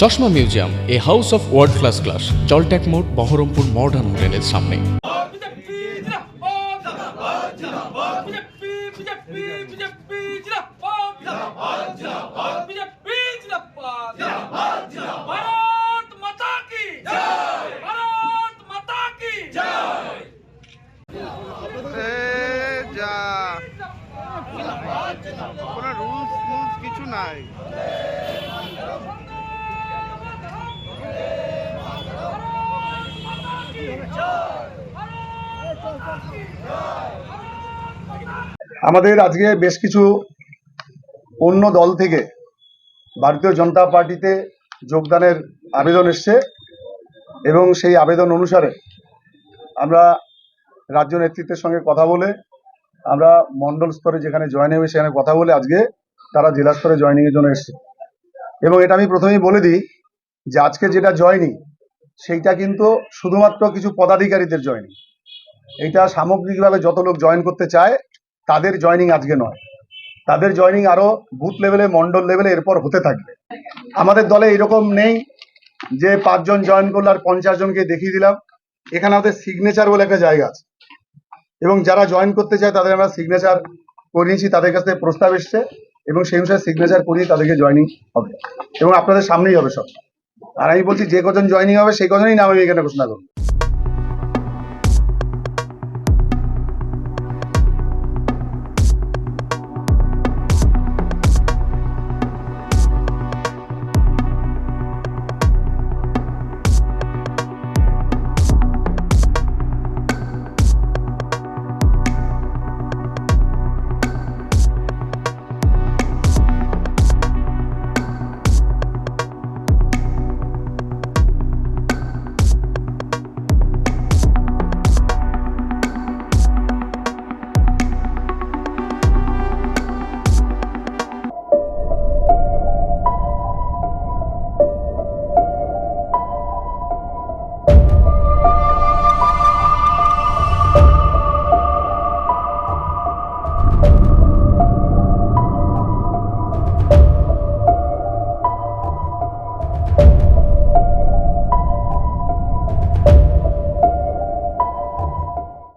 চশমা museum, a house of world class class জলট্যাক মোড়, Baharampur modern হোটেলের সামনে। কোনো রুলস কিছু নাই। আমাদের আজকে বেশ কিছু অন্য দল থেকে ভারতীয় জনতা পার্টিতে যোগদানের আবেদন এসছে এবং সেই আবেদন অনুসারে আমরা রাজ্য নেতৃত্বের সঙ্গে কথা বলে আমরা মন্ডল স্তরে যেখানে জয়েন হবে সেখানে কথা বলে আজকে তারা জেলা স্তরে জয়নিংয়ের জন্য এসছে। এবং এটা আমি প্রথমেই বলে দিই যে আজকে যেটা জয়নিং সেইটা কিন্তু শুধুমাত্র কিছু পদাধিকারীদের জয়নিং এটা সামগ্রিকভাবে যত লোক জয়েন করতে চায়, তাদের জয়নিং আজকে নয়। তাদের জয়নিং আরও বুথ লেভেলে মন্ডল লেভেলে এরপর হতে থাকবে। আমাদের দলে এরকম নেই যে পাঁচজন জয়েন করলে আর পঞ্চাশ জনকে দেখিয়ে দিলাম। এখানে আমাদের সিগনেচার বলে একটা জায়গা আছে। এবং যারা জয়েন করতে চায়, তাদের আমরা সিগনেচার করিয়েছি তাদের কাছে প্রস্তাব এসছে এবং সেই অনুসারে সিগনেচার করিয়ে তাদেরকে জয়নিং হবে। এবং আপনাদের সামনেই হবে সব। আর আমি বলছি, যে কজন জয়নিং হবে, সেই কজনই নাম আমি এখানে ঘোষণা করব।